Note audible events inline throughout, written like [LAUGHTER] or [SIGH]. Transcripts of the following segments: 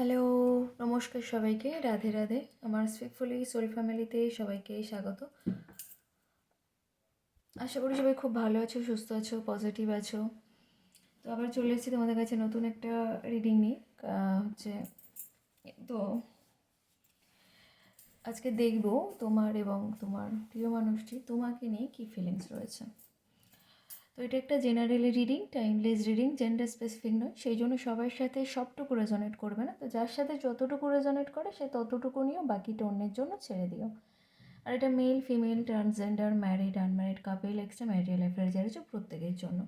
Hello, নমস্কার সবাইকে। রাধে রাধে। আমার স্পিকফুলি সোল ফ্যামিলিতে সবাইকে স্বাগত। আশা করি সবাই খুব ভালো আছো, সুস্থ আছো পজিটিভ আছো। তো আবার চলে এসেছি তোমাদের কাছে নতুন একটা রিডিং নিয়ে। হচ্ছে, তো আজকে দেখব তোমার এবং তোমার প্রিয় মানুষটি তোমাকে নিয়ে কী ফিলিংস রয়েছে। এটা একটা generally reading timeless reading gender specific নয়। সেই জন্য সবার সাথে সবটুকু রেজনেট করবে না। তো যার সাথে যতটুকু রেজনেট করে, সে ততটুকু নিও, বাকিটা অন্যের জন্য ছেড়ে দিও। আর এটা male female transgender married unmarried couple extra married লাইফের যারা প্রত্যেকের জন্য।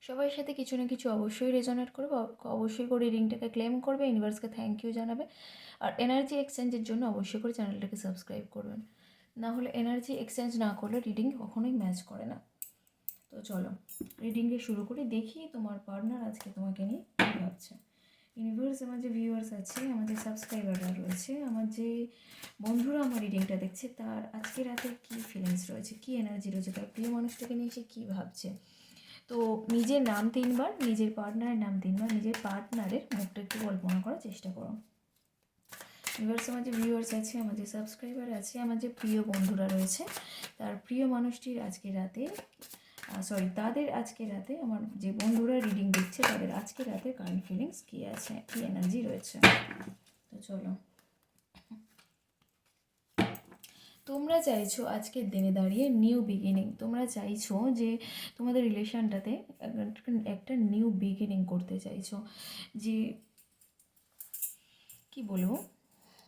সবার সাথে কিছু না কিছু অবশ্যই রেজনেট করবে। অবশ্যই করে রিডিংটাকে ক্লেম করবে ইউনিভার্সকে থ্যাংক ইউ জানাবে। আর এনার্জি এক্সচেঞ্জের জন্য অবশ্যই করে চ্যানেলটাকে সাবস্ক্রাইব করবেন। না হলে এনার্জি এক্সচেঞ্জ না করলে রিডিং কখনোই ম্যাচ করে না। তো চলো রিডিংয়ে শুরু করি, দেখি তোমার পার্টনার আজকে তোমাকে নিয়ে কী ভাবছে। ইউনিভার্স আমার যে ভিউয়ার্স আছে, আমার যে সাবস্ক্রাইবাররা রয়েছে, আমার যে বন্ধুরা আমার রিডিংটা দেখছে, তার আজকে রাতে কী ফিলিংস রয়েছে, কী এনার্জি রয়েছে, তার প্রিয় মানুষটাকে নিয়ে সে কী ভাবছে। তো নিজের নাম তিনবার, নিজের পার্টনারের নাম তিনবার, নিজের পার্টনারের মুখটা একটু কল্পনা করার চেষ্টা করো। ইউনিভার্স আমার যে ভিউয়ার্স আছে, আমার যে সাবস্ক্রাইবার আছে, আমার যে প্রিয় বন্ধুরা রয়েছে, তার প্রিয় মানুষটির আজকে রাতে সরি তাদের আজকে রাতে আমার যে বন্ধুরা রিডিং দিচ্ছে তাদের আজকে রাতে কারেন্ট ফিলিংস কী আছে? কী এনার্জি রয়েছে? তো চলো। তোমরা চাইছো আজকের দিনে দাঁড়িয়ে নিউ বিগিনিং তোমরা চাইছো যে তোমাদের রিলেশনটাতে একটা নিউ বিগিনিং করতে চাইছো, যে কি বলব?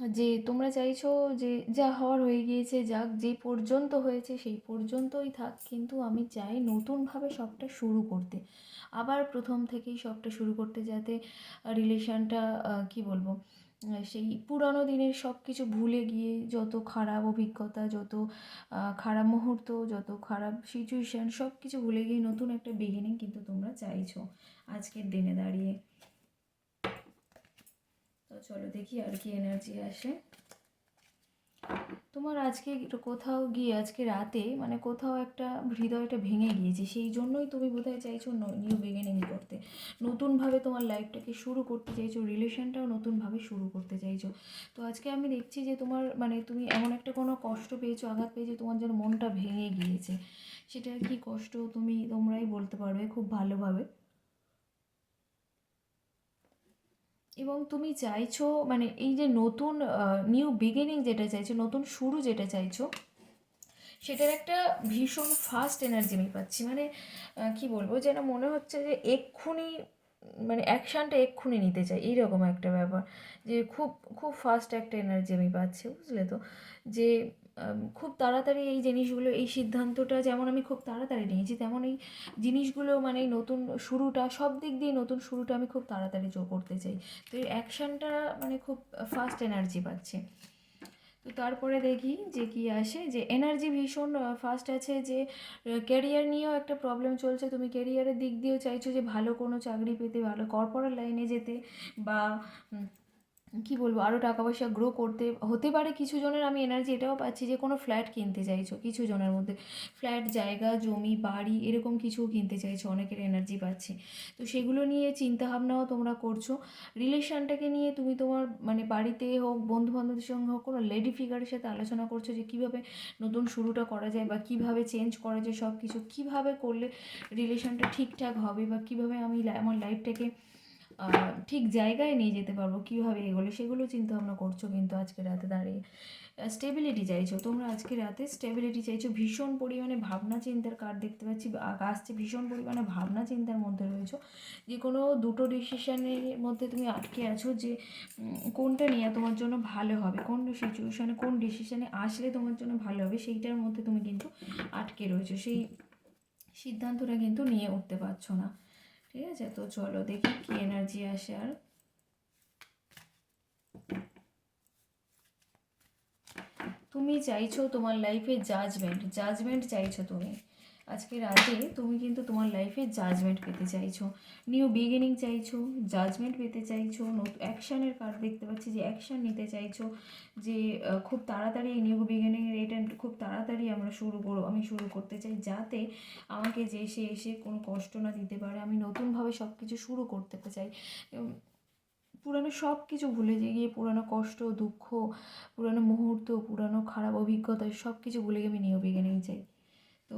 যে তোমরা চাইছো যে যা হওয়ার হয়ে গিয়েছে যাক, যে পর্যন্ত হয়েছে সেই পর্যন্তই থাক। কিন্তু আমি চাই নতুনভাবে সবটা শুরু করতে। আবার প্রথম থেকেই সবটা শুরু করতে যাতে রিলেশনটা কি বলব সেই পুরানো দিনের সব কিছু ভুলে গিয়ে যত খারাপ অভিজ্ঞতা, যত খারাপ মুহূর্ত, যত খারাপ সিচুয়েশান সব কিছু ভুলে গিয়ে নতুন একটা বিগিনিং কিন্তু তোমরা চাইছো আজকের দিনে দাঁড়িয়ে। তো চলো দেখি আর কি এনার্জি আসে। তোমার আজকে কোথাও গিয়ে, আজকে রাতে মানে কোথাও একটা হৃদয়টা ভেঙে গিয়েছে, সেই জন্যই তুমি বোধহয় চাইছো নিউ বিগিনিং করতে। নতুনভাবে তোমার লাইফটাকে শুরু করতে চাইছো রিলেশনটাও নতুনভাবে শুরু করতে চাইছো। তো আজকে আমি দেখছি যে তোমার মানে তুমি এমন একটা কোনো কষ্ট পেয়েছ, আঘাত পেয়েছ, তোমার যেন মনটা ভেঙে গিয়েছে। সেটা কি কষ্ট? তুমি তোমরাই বলতে পারবে খুব ভালোভাবে। এবং তুমি চাইছো মানে এই যে নতুন নিউ বিগিনিং যেটা চাইছো, নতুন শুরু যেটা চাইছো, সেটার একটা ভীষণ ফাস্ট এনার্জি আমি পাচ্ছি। মানে কি বলব, যেন মনে হচ্ছে যে এক্ষুনি মানে অ্যাকশানটা এক্ষুনি নিতে চাই, এইরকম একটা ব্যাপার। যে খুব খুব ফাস্ট একটা এনার্জি আমি পাচ্ছি, বুঝলে তো? যে খুব তাড়াতাড়ি এই জিনিসগুলো, এই সিদ্ধান্তটা যেমন আমি খুব তাড়াতাড়ি নিয়েছি, তেমন এই জিনিসগুলো মানে নতুন শুরুটা, সব দিক দিয়ে নতুন শুরুটা আমি খুব তাড়াতাড়ি যোগ করতে চাই। তো এই অ্যাকশানটা মানে খুব ফাস্ট এনার্জি পাচ্ছে। তো তারপরে দেখি যে কি আসে, যে এনার্জি ভীষণ ফাস্ট আছে যে ক্যারিয়ার নিয়েও একটা প্রবলেম চলছে। তুমি ক্যারিয়ারের দিক দিয়েও চাইছো যে ভালো কোনো চাকরি পেতে, ভালো কর্পোরেট লাইনে যেতে বা কি বলব? আরও টাকা পয়সা গ্রো করতে, হতে পারে কিছু জনের আমি এনার্জি এটাও পাচ্ছি যে কোনো ফ্ল্যাট কিনতে চাইছো, কিছু জনের মধ্যে। ফ্ল্যাট জায়গা, জমি, বাড়ি, এরকম কিছু কিনতে চাইছো, অনেকের এনার্জি পাচ্ছে। তো সেগুলো নিয়ে চিন্তা ভাবনাও তোমরা করছ। রিলেশনটাকে নিয়ে তুমি তোমার মানে বাড়িতে হোক বন্ধু বান্ধবদের সঙ্গে হোক, কোনো লেডি ফিগারের সাথে আলোচনা করছ যে কীভাবে নতুন শুরুটা করা যায় বা কীভাবে চেঞ্জ করা যায় সব কিছু কীভাবে করলে রিলেশনটা ঠিকঠাক হবে বা কীভাবে আমি আমার লাইফটাকে ঠিক জায়গায় নিয়ে যেতে পারব, কীভাবে এগোলে সেগুলো চিন্তা ভাবনা করছ কিন্তু আজকে রাতে দাঁড়িয়ে। স্টেবিলিটি চাইছো, তোমরা আজকে রাতে স্টেবিলিটি চাইছো, ভীষণ পরিমাণে ভাবনা চিন্তার কার্ড দেখতে পাচ্ছি আসছে, ভীষণ পরিমাণে ভাবনা চিন্তার মধ্যে রয়েছো। যে কোনো দুটো ডিসিশনের মধ্যে তুমি আটকে আছো যে কোনটা নিয়ে তোমার জন্য ভালো হবে, কোন সিচুয়েশনে কোন ডিসিশনে আসলে তোমার জন্য ভালো হবে, সেইটার মধ্যে তুমি কিন্তু আটকে রয়েছো, সেই সিদ্ধান্তটা কিন্তু নিয়ে উঠতে পারছ না। ঠিক আছে? তো চলো দেখি কি এনার্জি আসে আর। তুমি চাইছো তোমার লাইফে জাজমেন্ট জাজমেন্ট চাইছো তুমি। আজকে রাতে তুমি কিন্তু তোমার লাইফে জাজমেন্ট পেতে চাইছো। নিউ বিগিনিং চাইছো জাজমেন্ট পেতে চাইছো অ্যাকশানের কার্ড দেখতে পাচ্ছি যে অ্যাকশান নিতে চাইছো, যে খুব তাড়াতাড়ি নিউ বিগিনিংয়ের এটা খুব তাড়াতাড়ি আমরা শুরু করো, আমি শুরু করতে চাই যাতে আমাকে যে এসে এসে কোনো কষ্ট না দিতে পারে, আমি নতুনভাবে সব কিছু শুরু করতে চাই। পুরানো সব কিছু ভুলে গিয়ে পুরানো কষ্ট, দুঃখ, পুরানো মুহূর্ত, পুরানো খারাপ অভিজ্ঞতা সব কিছু ভুলে গিয়ে আমি নিউ বিগিনিং চাই। তো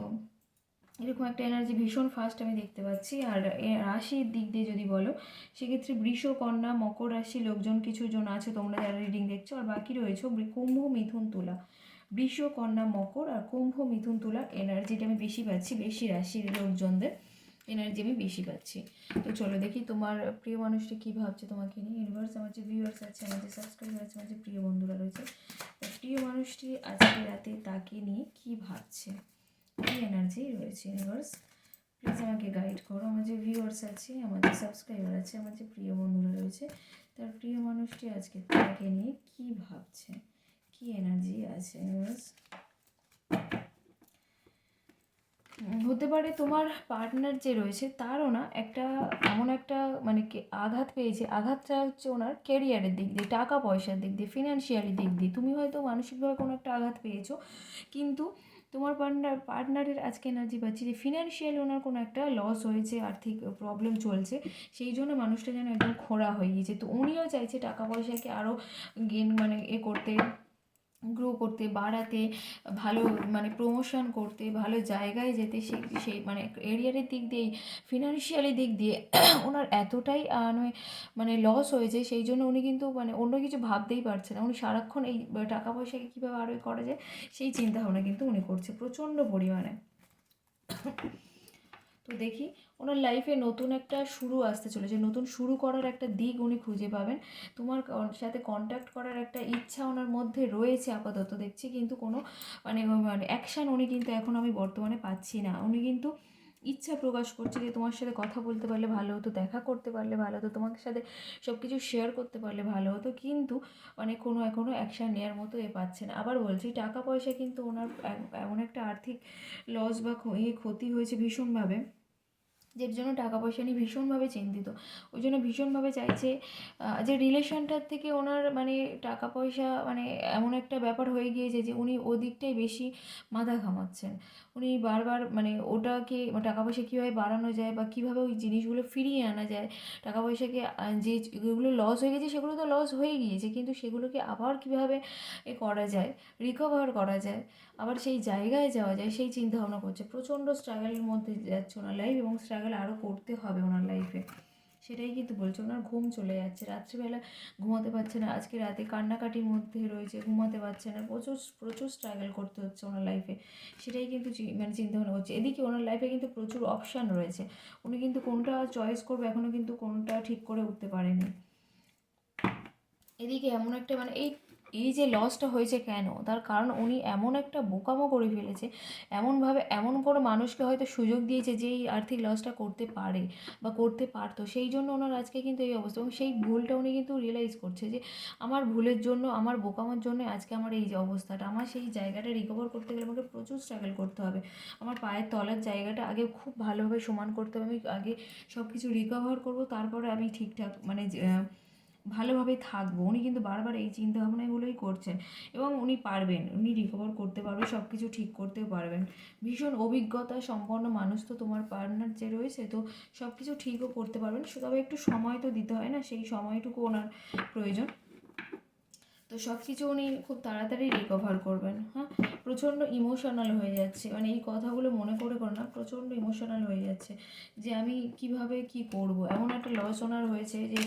এরকম একটা এনার্জি ভীষণ ফাস্ট আমি দেখতে পাচ্ছি। আর রাশির দিক দিয়ে যদি বলো, সেক্ষেত্রে বৃষ, কন্যা, মকর রাশি লোকজন কিছু জন আছে তোমরা যারা রিডিং দেখছ, আর বাকি রয়েছে কুম্ভ, মিথুন, তুলা। বৃষ, কন্যা, মকর আর কুম্ভ, মিথুন, তুলা এনার্জিটা আমি বেশি পাচ্ছি, বেশি রাশির লোকজনদের এনার্জি আমি বেশি পাচ্ছি। তো চলো দেখি তোমার প্রিয় মানুষটি কী ভাবছে তোমাকে নিয়ে। ইউনিভার্স আমার যে ভিউয়ার্স আছে, আমার যে সাবস্ক্রাইবার আছে, আমার যে প্রিয় বন্ধুরা রয়েছে প্রিয় মানুষটি আজকে রাতে তাকে নিয়ে কী ভাবছে? কী এনার্জি রয়েছে ইউনিভার্স প্লিজ আমাকে গাইড করো। আমার যে ভিউয়ার্স আছে, আমার যে সাবস্ক্রাইবার আছে, আমার যে প্রিয় বন্ধুরা রয়েছে, তার প্রিয় মানুষটি আজকে তাকে নিয়ে কী ভাবছে? কী এনার্জি আছে ইউনিভার্স হতে পারে তোমার পার্টনার যে রয়েছে, তারও না, একটা এমন একটা মানে আঘাত পেয়েছে। আঘাতটা হচ্ছে ওনার ক্যারিয়ারের দিক দিয়ে, টাকা পয়সার দিক দিয়ে ফিনান্সিয়ালি দিক দিয়ে। তুমি হয়তো মানসিকভাবে কোনো একটা আঘাত পেয়েছ, কিন্তু তোমার পার্টনার পার্টনারের আজকে এনার্জি পাচ্ছি যে ফিনান্সিয়ালি ওনার কোনো একটা লস হয়েছে, আর্থিক প্রবলেম চলছে, সেই জন্য মানুষটা যেন একদম খোঁড়া হয়ে গিয়েছে তো উনিও চাইছে টাকা পয়সাকে আরও গেন মানে এ করতে। গ্রো করতে, বাড়াতে, ভালো মানে প্রমোশন করতে, ভালো জায়গায় যেতে সেই সেই মানে এরিয়ারের দিক দিয়ে ফিনান্সিয়ালি দিক দিয়ে [CLEARS THROAT] ওনার এতটাই মানে লস হয়েছে, সেই জন্য উনি কিন্তু মানে অন্য কিছু ভাবতেই পারছে না। উনি সারাক্ষণ এই টাকা পয়সাকে কীভাবে আরও করা যায়, সেই চিন্তা ভাবনা কিন্তু উনি করছে প্রচণ্ড পরিমাণে। তো দেখি, ওনার লাইফে নতুন একটা শুরু আসতে চলেছে। নতুন শুরু করার একটা দিক উনি খুঁজে পাবেন। তোমার সাথে কন্ট্যাক্ট করার একটা ইচ্ছা ওনার মধ্যে রয়েছে আপাতত, দেখছি কিন্তু কোনো মানে মানে অ্যাকশান উনি কিন্তু এখন আমি বর্তমানে পাচ্ছি না। উনি কিন্তু ইচ্ছা প্রকাশ করছে যে তোমার সাথে কথা বলতে পারলে ভালো হতো, দেখা করতে পারলে ভালো হতো তোমার সাথে সব কিছু শেয়ার করতে পারলে ভালো হতো, কিন্তু মানে কোনো এখনও অ্যাকশান নেওয়ার মতো এ পাচ্ছে না। আবার বলছি, টাকা পয়সা কিন্তু ওনার এমন একটা আর্থিক লস বা ইয়ে ক্ষতি হয়েছে ভীষণভাবে। যের জন্য টাকা পয়সা নিয়ে ভীষণভাবে চিন্তিত। ওই জন্য ভীষণভাবে চাইছে যে রিলেশনটার থেকে ওনার মানে টাকা পয়সা মানে এমন একটা ব্যাপার হয়ে গিয়েছে যে উনি ওদিকটাই বেশি মাথা ঘামাচ্ছেন। উনি বারবার মানে ওটাকে টাকা পয়সা কীভাবে বাড়ানো যায় বা কীভাবে ওই জিনিসগুলো ফিরিয়ে আনা যায় টাকা পয়সাকে যে যেগুলো লস হয়ে গেছে সেগুলো তো লস হয়ে গিয়েছে, কিন্তু সেগুলোকে আবার কীভাবে এ করা যায় রিকভার করা যায়, আবার সেই জায়গায় যাওয়া যায়, সেই চিন্তা ভাবনা করছে। প্রচণ্ড স্ট্রাগলের মধ্যে যাচ্ছে ওনার লাইফ এবং স্ট্রাগল আরও করতে হবে ওনার লাইফে সেটাই কিন্তু বলছে, ওনার ঘুম চলে যাচ্ছে। রাত্রিবেলা ঘুমাতে পারছে না। আজকে রাতে কান্নাকাটির মধ্যে রয়েছে, ঘুমাতে পারছে না। প্রচুর প্রচুর স্ট্রাগল করতে হচ্ছে ওনার লাইফে সেটাই কিন্তু মানে চিন্তা ভাবনা করছে। এদিকে ওনার লাইফে কিন্তু প্রচুর অপশান রয়েছে। উনি কিন্তু কোনটা চয়েস করবে এখনও কিন্তু কোনটা ঠিক করে উঠতে পারেনি। এদিকে এমন একটা মানে এই এই যে লসটা হয়েছে কেন? তার কারণ উনি এমন একটা বোকামো করে ফেলেছে, এমনভাবে এমন কোনো মানুষকে হয়তো সুযোগ দিয়েছে যে এই আর্থিক লসটা করতে পারে বা করতে পারতো। সেই জন্য ওনার আজকে কিন্তু এই অবস্থা এবং সেই ভুলটা উনি কিন্তু রিয়েলাইজ করছে যে আমার ভুলের জন্য, আমার বোকামার জন্য আজকে আমার এই যে অবস্থাটা, আমার সেই জায়গাটা রিকভার করতে গেলে আমাকে প্রচুর স্ট্রাগল করতে হবে। আমার পায়ের তলার জায়গাটা আগে খুব ভালোভাবে সমান করতে হবে, আমি আগে সব কিছু রিকভার করব, তারপরে আমি ঠিকঠাক মানে ভালোভাবে থাকব। উনি কিন্তু বারবার এই চিন্তা ভাবনাগুলোই করছেন এবং উনি পারবেন, উনি রিকভার করতে পারবে সব কিছু ঠিক করতে পারবেন। ভীষণ অভিজ্ঞতা সম্পন্ন মানুষ তো তোমার পার্টনার যে রয়েছে, তো সব কিছু ঠিকও করতে পারবেন। তবে একটু সময় তো দিতে হয় না, সেই সময়টুকু ওনার প্রয়োজন। তো সব কিছু উনি খুব তাড়াতাড়ি রিকভার করবেন। হ্যাঁ? প্রচণ্ড ইমোশনাল হয়ে যাচ্ছে। মানে এই কথাগুলো মনে করে করে না, প্রচণ্ড ইমোশনাল হয়ে যাচ্ছে যে আমি কীভাবে কি করব? এমন একটা লস ওনার হয়েছে যে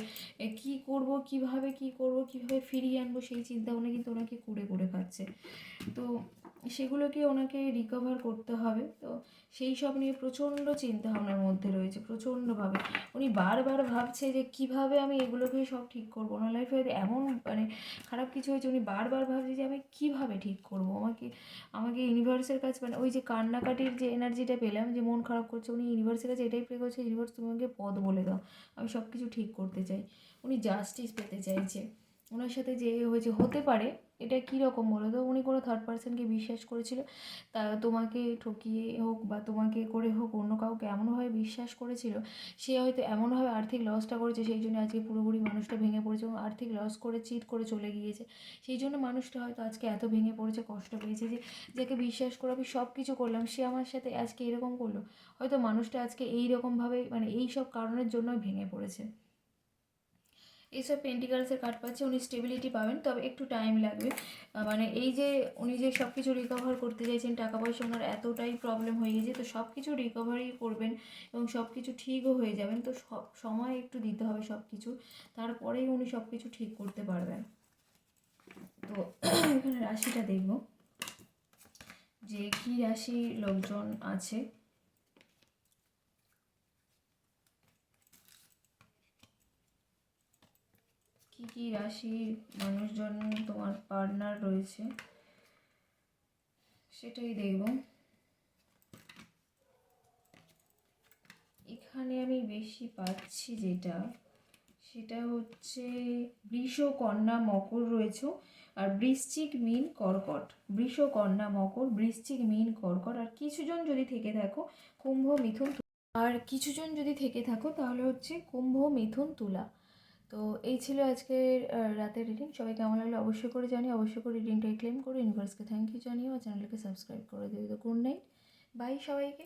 কি করব, কীভাবে কি করব, কীভাবে ফিরিয়ে আনব সেই চিন্তা ভাবনা কিন্তু ওনাকে কুড়ে কুড়ে খাচ্ছে। তো সেগুলোকে ওনাকে রিকভার করতে হবে। তো সেই সব নিয়ে প্রচণ্ড চিন্তা ভাবনার মধ্যে রয়েছে, প্রচণ্ডভাবে। উনি বারবার ভাবছে যে কীভাবে আমি এগুলোকে সব ঠিক করব? ওনার লাইফে এমন মানে খারাপ কিছু হয়েছে, উনি বারবার ভাবছে যে আমি কীভাবে ঠিক করব? আমাকে আমাকে ইউনিভার্সের কাছে মানে ওই যে কান্নাকাটির যে এনার্জিটা পেলাম, যে মন খারাপ করছে, উনি ইউনিভার্সের কাছে এটাই প্রে করছে ইউনিভার্স তুমি আমাকে পদ বলে দাও, আমি সব কিছু ঠিক করতে চাই। উনি জাস্টিস পেতে চাইছে। ওনার সাথে যে হয়েছে হতে পারে, এটা কী রকম বলো তো? উনি কোনো থার্ড পার্সনকে বিশ্বাস করেছিল? তা তোমাকে ঠকিয়ে হোক বা তোমাকে করে হোক, অন্য কাউকে এমনভাবে বিশ্বাস করেছিল, সে হয়তো এমনভাবে আর্থিক লসটা করেছে, সেই জন্য আজকে পুরোপুরি মানুষটা ভেঙে পড়েছে এবং আর্থিক লস করে চিট করে চলে গিয়েছে। সেই জন্য মানুষটা হয়তো আজকে এত ভেঙে পড়েছে, কষ্ট পেয়েছে যে যাকে বিশ্বাস করে আমি সব কিছু করলাম, সে আমার সাথে আজকে এরকম করল। হয়তো মানুষটা আজকে এই রকমভাবে মানে এই সব কারণের জন্যই ভেঙে পড়েছে। এইসব পেন্টিকালসের কার্ড পাচ্ছে, উনি স্টেবিলিটি পাবেন, তবে একটু টাইম লাগবে। মানে এই যে উনি যে সব কিছু রিকভার করতে চাইছেন, টাকা পয়সা ওনার এতটাই প্রবলেম হয়ে গেছে, তো সব কিছু রিকভারি করবেন এবং সব কিছু ঠিকও হয়ে যাবেন, তো সব, সময় একটু দিতে হবে সব কিছু তারপরেই উনি সব কিছু ঠিক করতে পারবেন। তো [CLEARS THROAT] এখানে রাশিটা দেখব, যে কী রাশি লোকজন আছে। কি কি রাশি মানুষজন তোমার পার্টনার রয়েছে, সেটাই দেখব। এখানে আমি বেশি পাচ্ছি যেটা, সেটা হচ্ছে বৃষ, কন্যা, মকর রয়েছে। আর বৃশ্চিক মিন, কর্কট। বৃষ, কন্যা, মকর, বৃশ্চিক মিন, কর্কট। আর কিছুজন যদি থেকে থাকো, কুম্ভ, মিথুন আর কিছুজন যদি থেকে থাকো, তাহলে হচ্ছে কুম্ভ, মিথুন, তুলা। তো এই ছিল আজকের রাতের রিডিং সবাই কেমন লাগল অবশ্যই করে জানিয়ে অবশ্যই করে রিডিংটা ক্লেম করে। ইউনিভার্সকে থ্যাংক ইউ জানিয়ে আমার চ্যানেলকে সাবস্ক্রাইব করে দিও। তো গুড নাইট বাই সবাইকে।